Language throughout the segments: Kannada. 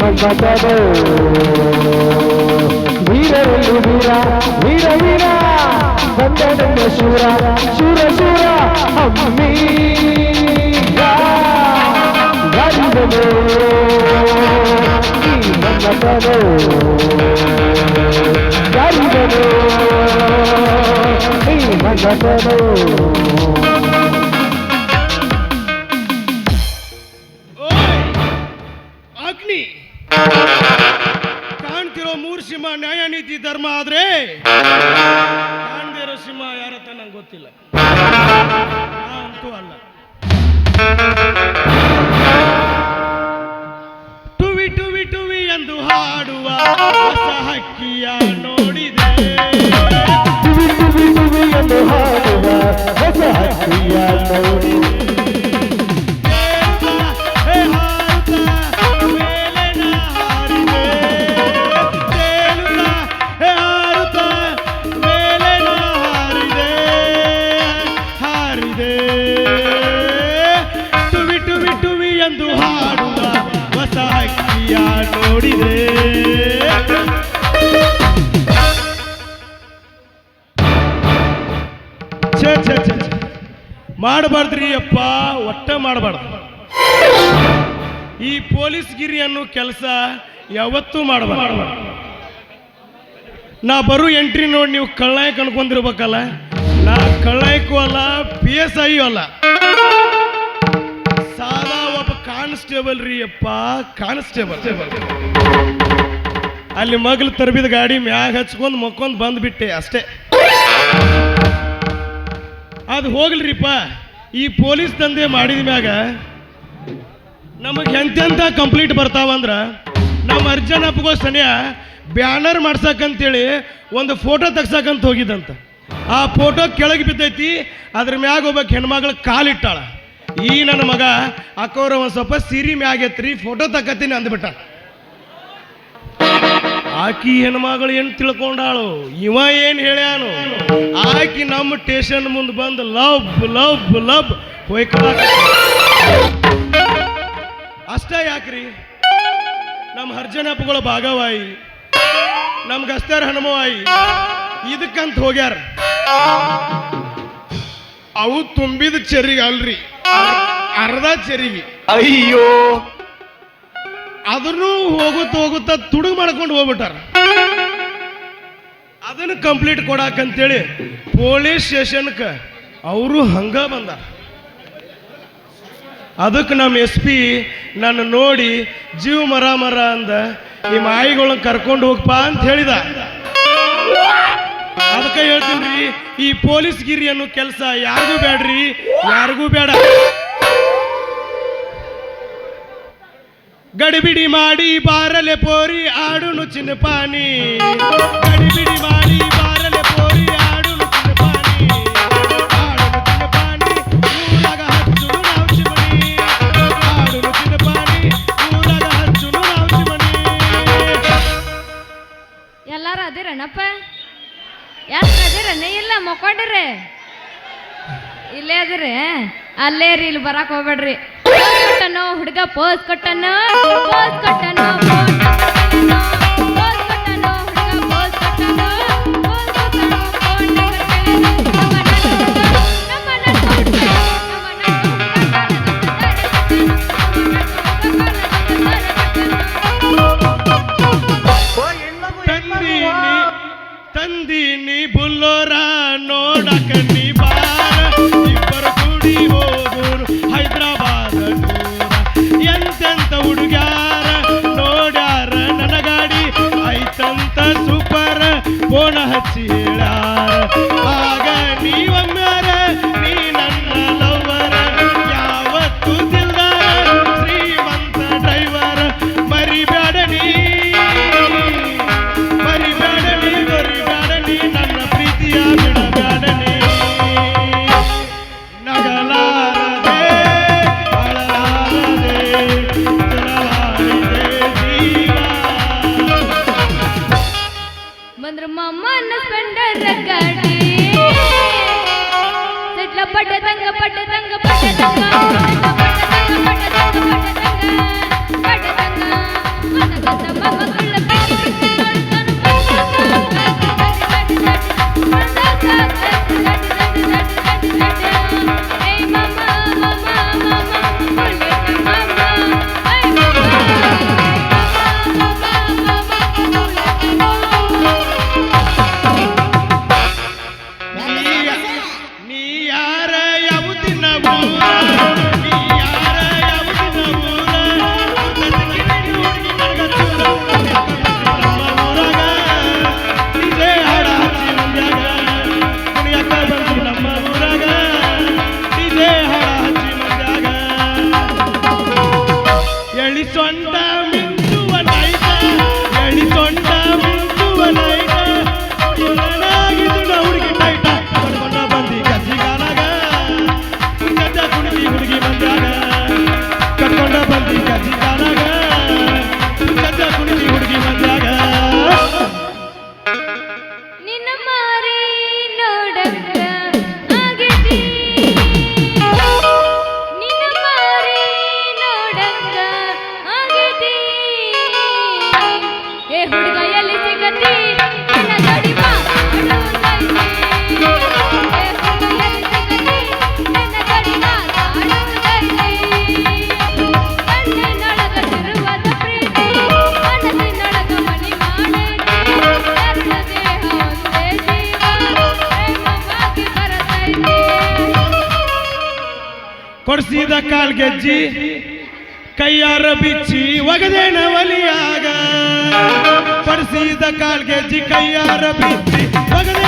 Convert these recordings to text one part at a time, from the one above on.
మన్మతను వీరలు వీరా వీర వీరా బంధన శూర శూర శూర అమ్మీ మన్మతను గరిబను మన్మతను ಧರ್ಮ ಆದ್ರೆ ಕಾಣ್ದೇ ಇರೋ ಸಿಂಹ ಯಾರತ್ತ ನಂಗೆ ಗೊತ್ತಿಲ್ಲ. ಅಂತೂ ಅಲ್ಲ. ಟುವಿ ಟುವಿ ಟುವಿ ಎಂದು ಹಾಡುವ ಹೊಸ ಹಕ್ಕಿಯ ನೋಡಿದೆ. ಟುವಿ ಟುವಿ ಟುವಿ ಎಂದು ಹಾಡುವ ಹೊಸ ಹಕ್ಕಿಯ ನೋಡಿ ನೋಡಿದೆ. ಮಾಡಬಾರ್ದ್ರಿ ಅಪ್ಪ, ಒಟ್ಟ ಮಾಡಬಾರ್ದು. ಈ ಪೊಲೀಸ್ ಗಿರಿ ಅನ್ನೋ ಕೆಲಸ ಯಾವತ್ತೂ ಮಾಡಬಾರ್ದು. ನಾ ಬರೋ ಎಂಟ್ರಿ ನೋಡಿ ನೀವು ಕಳ್ಳಾಯಕ್ ಅನ್ಕೊಂಡಿರ್ಬೇಕಲ್ಲ ನಾ ಕಳ್ಳಾಯಕ್ಕೂ ಅಲ್ಲ, ಪಿ ಎಸ್ ಐ ಅಲ್ಲ. ಕಾನ್ಸ್ಟೇಬಲ್ ರೀ ಅಪ್ಪ? ಕಾನ್ಸ್ಟೇಬಲ್ ಅಲ್ಲಿ ಮಗ್ಲು ತರಬಿದ ಗಾಡಿ ಮ್ಯಾಗ ಹಚ್ಕೊಂಡು ಮಕ್ಕೊಂದು ಬಂದ್ಬಿಟ್ಟೆ ಅಷ್ಟೇ. ಅದು ಹೋಗ್ಲಿರಿಪ್ಪ. ಈ ಪೊಲೀಸ್ ದಂಧೆ ಮಾಡಿದ ಮ್ಯಾಗ ನಮಗೆ ಎಂತೆಂತ ಕಂಪ್ಲೀಟ್ ಬರ್ತಾವಂದ್ರ ನಮ್ಮ ಅರ್ಜನಪ್ಪಗೋ ಸನಿಯ ಬ್ಯಾನರ್ ಮಾಡ್ಸಕ್ಕಂತೇಳಿ ಒಂದು ಫೋಟೋ ತೆಗ್ಸಕ್ಕಂತ ಹೋಗಿದ್ದಂತ ಆ ಫೋಟೋ ಕೆಳಗೆ ಬಿದ್ದೈತಿ, ಅದ್ರ ಮ್ಯಾಗ ಒಬ್ಬ ಹೆಣ್ಮಗಳು ಕಾಲಿಟ್ಟಾಳ. ಈ ನನ್ನ ಮಗ ಅಕ್ಕವ್ರ ಒಂದು ಸ್ವಲ್ಪ ಸಿರಿ ಮ್ಯಾಗೆತ್ರಿ ಫೋಟೋ ತಕ್ಕತ್ತೀನಿ ಅಂದ್ಬಿಟ್ಟ. ಆಕಿ ಹೆಣ್ಮಗಳು ಏನು ತಿಳ್ಕೊಂಡಾಳು? ಇವ ಏನು ಹೇಳ್ಯಾನು? ಆಕಿ ನಮ್ಮ ಸ್ಟೇಷನ್ ಮುಂದೆ ಬಂದು ಲವ್ ಲವ್ ಲವ್ ಹೊಯ್ಕೊಳಕ ಅಷ್ಟೇ ಯಾಕ್ರಿ? ನಮ್ಮ ಹರ್ಜನಪ್ಪಗಳ ಭಾಗವಾಯಿ ನಮ್ಮ ಗಸ್ತರ್ ಹನುಮವಾಯಿ, ಇದಕ್ಕಂತ ಹೋಗ್ಯಾರ. ಅವು ತುಂಬಿದ ಚೆರಿಗೆ ಅಲ್ರಿ. ಅರ್ಧ ಚರಿವಿ ಅಯ್ಯೋ. ಅದನ್ನು ಹೋಗುತ್ತ ಹೋಗುತ್ತ ತುಡುಗ್ ಮಾಡ್ಕೊಂಡು ಹೋಗ್ಬಿಟ್ಟಾರ. ಅದನ್ನ ಕಂಪ್ಲೀಟ್ ಕೊಡಾಕಂತೇಳಿ ಪೊಲೀಸ್ ಸ್ಟೇಷನ್ಕ ಅವರು ಹಂಗ ಬಂದ ಅದಕ್ಕೆ ನಮ್ಮ ಎಸ್ ಪಿ ನನ್ನ ನೋಡಿ ಜೀವ ಮರ ಮರ ಅಂದ ಈ ಮಾಯಿಗಳನ್ನ ಕರ್ಕೊಂಡು ಹೋಗ್ಪಾ ಅಂತ ಹೇಳಿದ. ಅದಕ್ಕೆ ಹೇಳ್ತೀನಿ ರೀ ಈ ಪೊಲೀಸ್ ಗಿರಿ ಅನ್ನೋ ಕೆಲಸ ಯಾರಿಗೂ ಬೇಡ್ರಿ ಯಾರಿಗೂ ಬೇಡ ಗಡಿಬಿಡಿ ಮಾಡಿ ಬಾರಲೆ ಪೋರಿ ಆಡುನು ಚಿನ್ನ ಪಾನಿ ಗಡಿಬಿಡಿ ಮಾಡಿ ಮಕ್ಕೊಂಡಿರಿ? ಇಲ್ಲೇ ಅದ್ರಿ ಅಲ್ಲೇ ರೀ ಇಲ್ಲಿ ಬರಾಕ್ ಹೋಗ್ಬೇಡ್ರಿ. ಕೊಟ್ಟನು ಹುಡುಗ ಪೋಸ್ ಕೊಟ್ಟನು ಪೋಸ್ ಕೊಟ್ಟನು চিড়া ಮುಕ್ಕಾಲ್ ಗೆಜ್ಜಿ ಕೈಯಾರ ಬಿಚ್ಚಿ ಒಗದೇನ ಒಲಿಯಾಗ. ಪಡಿಸಿದ ಕಾಲ್ ಗೆಜ್ಜಿ ಕೈಯಾರ ಬಿಚ್ಚಿ ಒಗದೆ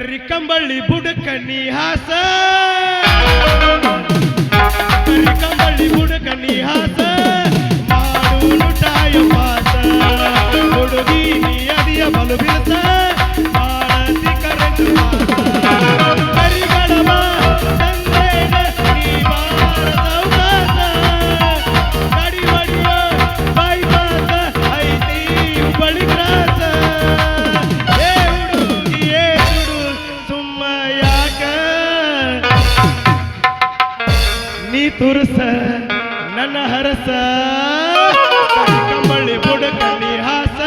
ಕರ್ರಿ ಕಂಬಳ್ಳಿ ಬುಡಕ ನಿಹಾಸ ಕರ್ರಿ ಕಂಬಳ್ಳಿ ಬುಡಕ ನಿಹಾಸ ಮಾಡು ನುಟಾಯ ಪಾಸ. ಹುಡುಗಿ ಅದಿಯ ಬಲು ಬಿರುಸ ತುಟಿ ತುರುಸ ನನ್ನ ಹರಸ. ಕಂಬಳಿ ಬುಡಕಣ್ಣಿ ಹಾಸ.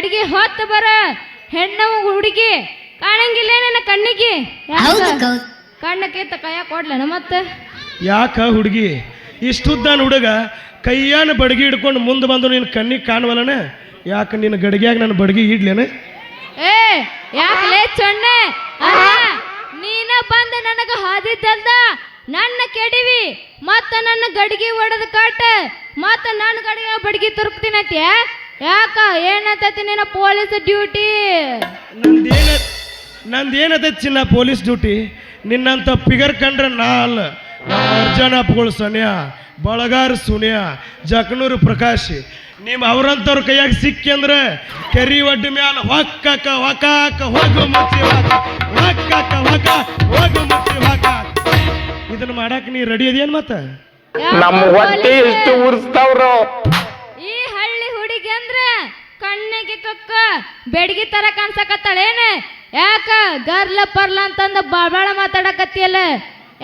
ಗಡಿಗೆ ಹೊತ್ತು ಬರ ಹೆಣ್ಣು ಹುಡುಗಿ ಕಾಣಂಗಿಲ್ಲ ನನ್ನ ಕಣ್ಣಿಗೆ. ಕಣ್ಣ ಕೇತ ಕೈಯ ಕೊಡ್ಲ ಮತ್ತೆ? ಯಾಕ ಹುಡುಗಿ? ಇಷ್ಟುದ್ದಾನ ಹುಡುಗ ಕೈಯಾನ ಬಡಗಿ ಹಿಡ್ಕೊಂಡು ಮುಂದೆ ಬಂದು ನಿನ್ನ ಕಣ್ಣಿಗೆ ಕಾಣವಲ್ಲನ? ಯಾಕೆ ನಿನ್ನ ಗಡಿಗ್ಯಾಗ ನನ್ನ ಬಡಗಿ ಇಡ್ಲೇನ? ಏ ಯಾಕಲೇ ಚೊಣ್ಣೆ? ನೀನ ಬಂದು ನನಗ ಹಾದಿದ್ದಲ್ದ ನನ್ನ ಕೆಡಿವಿ ಮತ್ತ ನನ್ನ ಗಡಿಗೆ ಒಡೆದು ಕಾಟ ಮತ್ತ ನನ್ನ ಗಡಿಗೆ ಬಡಗಿ ತುರುಕ್ತೀನತ್ಯ? ಯಾಕ? ಏನಂತತಿ ನಿನ್ನ ಪೊಲೀಸ್ ಡ್ಯೂಟಿ? ನಂದೇನ ನಂದೇನದ ಚಿನ್ನ ಪೊಲೀಸ್ ಡ್ಯೂಟಿ? ನಿನ್ನಂತ ಫಿಗರ್ ಕಂಡ್ರೆ ನಾ ಅಲ್ಲ ಅರ್ಜನ ಅಪ್ಪಗಳು ಸನ್ಯ ಬಳಗಾರ್ ಸುನಿಯಾ ಜಕನೂರು ಪ್ರಕಾಶ್. ನಿಮ್ಮ ಅವ್ರಂಥವ್ರ ಕೈಯಾಗ ಸಿಕ್ಕಿ ಅಂದ್ರೆ ಕೆರಿ ಒಡ್ಡಿ ಮ್ಯಾಲ ಹೊಕ್ಕಕ ಹೊಕಾಕ ಹೋಗು ಮುಚ್ಚಿ ಹೊಕ ಹೊಕ್ಕಕ್ಕ ಹೊಕ ಹೋಗು ಮುಚ್ಚಿ ಹೊಕ ಇದನ್ನ ಮಾಡಾಕ ನೀ ರೆಡಿ ಅದೇನ್ ಮತ್ತ? ನಮ್ಮ ಹೊಟ್ಟೆ ಎಷ್ಟು ಉರ್ಸ್ತಾವ್ರು. ಕಣ್ಣಿಗೆ ಕಕ್ಕ ಬೆಡಗಿ ತರ ಕಾಣ್ಸಕತ್ತಾಳೇನ? ಯಾಕ ಗರ್ಲ ಪರ್ಲ ಅಂತಂದ ಬಾಳ ಮಾತಾಡಕತ್ತಿಯಲ್ಲ?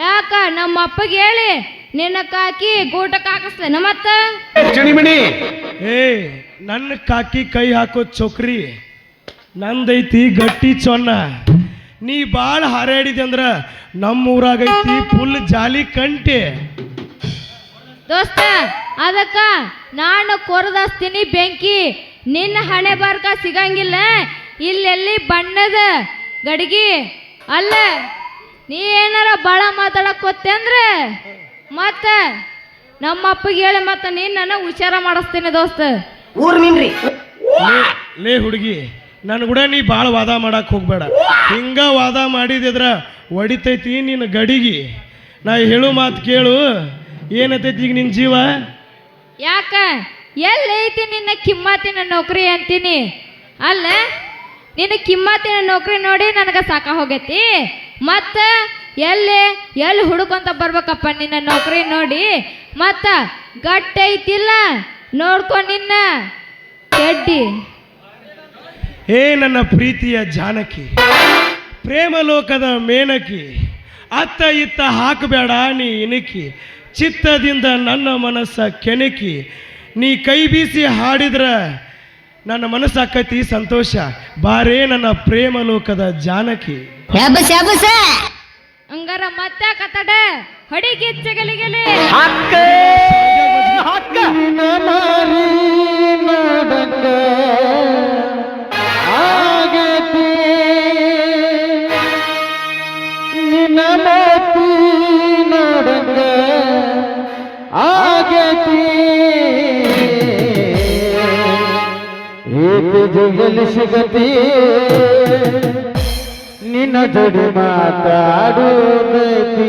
ಯಾಕ ನಮ್ಮ ಅಪ್ಪಗೆ ಹೇಳಿ ನಿನ್ನ ಕಾಕಿ ಗೂಟಕ್ಕೆ ಹಾಕಿಸ್ತೇನೆ ಮತ್ತ? ಚಿಣಿಮಿಣಿ ಏ ನನ್ನ ಕಾಕಿ ಕೈ ಹಾಕೋ ಚೊಕ್ರಿ ನಂದೈತಿ ಗಟ್ಟಿ ಚೊನ್ನ. ನೀ ಭಾಳ ಹಾರಾಡಿದೆ ಅಂದ್ರ ನಮ್ಮ ಊರಾಗೈತಿ ಫುಲ್ ಜಾಲಿ ಕಂಟಿ. ದೋಸ್ತ ಅದಕ್ಕ ನಾನು ಕೊರದಾಸ್ತೀನಿ ಬೆಂಕಿ. ನಿನ್ನ ಹಣೆ ಬಾರ್ಕ ಸಿಗಂಗಿಲ್ಲ. ಇಲ್ಲೆಲ್ಲಿ ಬಣ್ಣದ ಗಡಿಗಿ? ಅಲ್ಲ ನೀ ಏನಾರ ಭಾಳ ಮಾತಾಡಕ್ ಹೋತ್ತೆ ಅಂದ್ರೆ? ಮತ್ತ ನಮ್ಮ ಅಪ್ಪಗೆ ಹೇಳಿ ಮತ್ತ ನೀನ್ ನನ್ನ ಹುಷಾರ ಮಾಡಿಸ್ತೀನಿ ದೋಸ್ತ. ಲೇ ಲೇ ಹುಡುಗಿ ನನ್ನ ಕೂಡ ನೀ ಭಾಳ ವಾದ ಮಾಡಕ್ ಹೋಗ್ಬೇಡ. ಹಿಂಗ ವಾದ ಮಾಡಿದಿದ್ರ ಹೊಡಿತೈತಿ ನಿನ್ನ ಗಡಿಗಿ. ನಾ ಹೇಳು ಮಾತು ಕೇಳು ಏನತೈತಿ ಈಗ ನಿನ್ನ ಜೀವ? ಯಾಕ? ಎಲ್ಲೈತಿ ನಿನ್ನ ಕಿಮ್ಮತ್ತಿನ ನೌಕರಿ ಅಂತೀನಿ. ಅಲ್ಲ, ನಿನ್ನ ಕಿಮ್ಮತ್ತಿನ ನೌಕರಿ ನೋಡಿ ನನಗೆ ಸಾಕ ಹೋಗೈತಿ. ಮತ್ತು ಎಲ್ಲಿ ಎಲ್ಲಿ ಹುಡುಕೊಂತ ಬರ್ಬೇಕಪ್ಪ ನಿನ್ನ ನೌಕರಿ ನೋಡಿ. ಮತ್ತು ಗಟ್ಟಿ ಐತಿಲ್ಲ, ನೋಡ್ಕೊ ನಿನ್ನ ಚೆಡ್ಡಿ ಹೇ ನನ್ನ ಪ್ರೀತಿಯ ಜಾನಕಿ ಪ್ರೇಮಲೋಕದ ಮೇನಕಿ, ಅತ್ತ ಇತ್ತ ಹಾಕಬೇಡ ನೀ ಇಣಕಿ ಚಿತ್ತದಿಂದ ನನ್ನ ಮನಸ್ಸ ಕೆಣಕಿ ನೀ ಕೈ ಬೀಸಿ ಹಾಡಿದ್ರ ನನ್ನ ಮನಸ್ಸಾಕತಿ ಸಂತೋಷ. ಬಾರೇ ನನ್ನ ಪ್ರೇಮ ಲೋಕದ ಜಾನಕಿ ಹಂಗಾರ ಮತ್ತೆ ಕತ್ತಡ ಹೊಡಿಗೆ ಚಗಲಿಗಲಿ. ಹಕ್ಕ ಹಕ್ಕ ಏಕ ಜಗಲಿ ಸಿಗತಿ. ನಿನ್ನ ಜಡೆ ಮಾತಾಡುತ್ತೈತಿ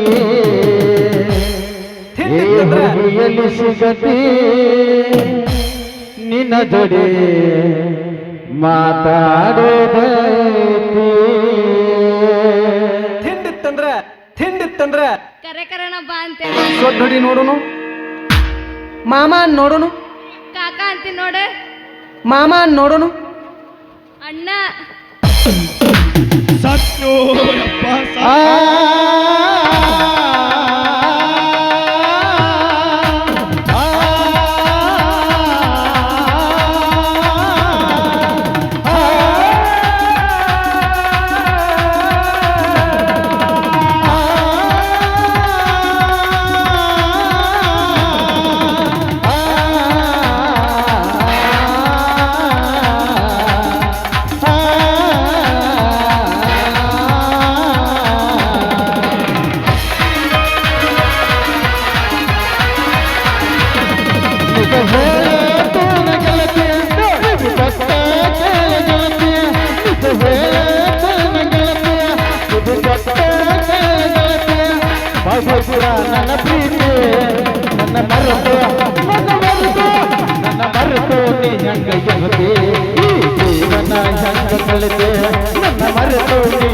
ಹುಡುಗಿಯಲ್ಲಿ ಸಿಗತಿ. ನಿನ್ನ ಜಡಿ ಮಾತಾಡೋದೈತಿ ತಿಂಡಿತ್ತಂದ್ರ ತಿಂಡಿತ್ತಂದ್ರ. ಕರೆ ಕರೆನ ಬಾ ಅಂತೇಳಿ. ಸೊಡ್ ನೋಡಿ ನೋಡುನು? ಮಾಮ ನೋಡುನು? ಮಾಮ ನೋಡೋಣ ಅಣ್ಣ. ಸತ್ಯೋ. ಯಪ್ಪ ನನ್ನ ಪ್ರೀತಿ, ನನ್ನ ಮರೆತು. ನನ್ನ ಮರೆತು ನನ್ನ ಮರೆತು, ನೀ ಹೆಂಗ ಜಗತಿ ಈ ಜೀವನ ಹೆಂಗ ಕಳೆದೆ? ನನ್ನ ಮರೆತು, ನೀ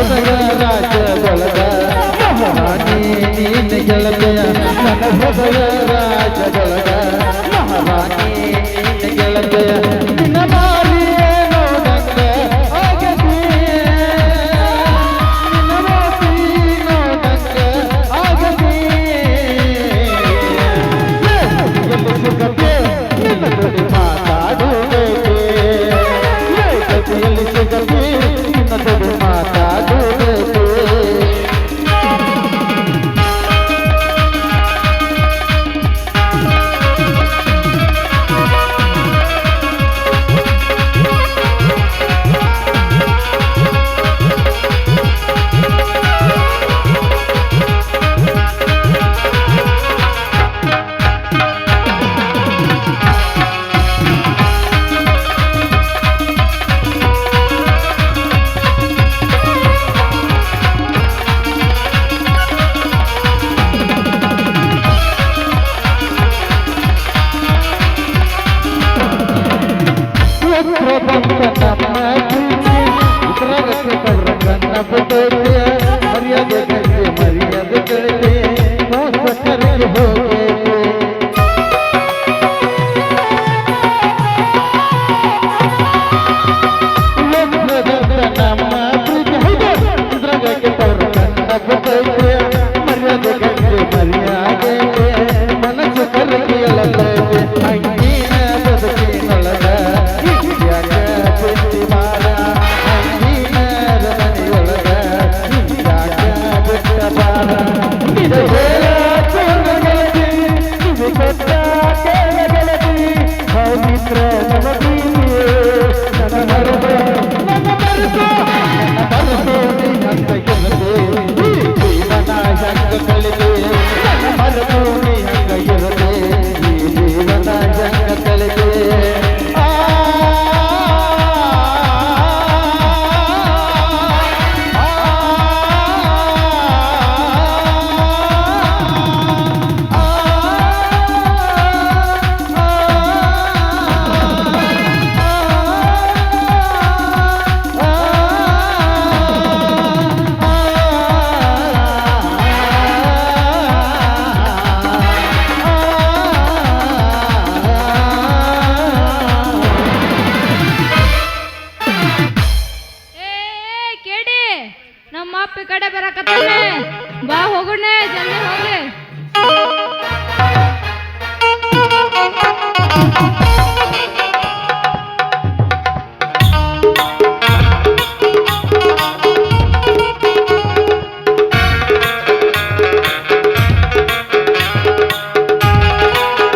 ಹೃದಯ ರಾಜದೊಳಗ ಮಹಾರಾಣಿ ನೀನು ಗೆಳತೆಯ ನನ್ನ ફરિયાદ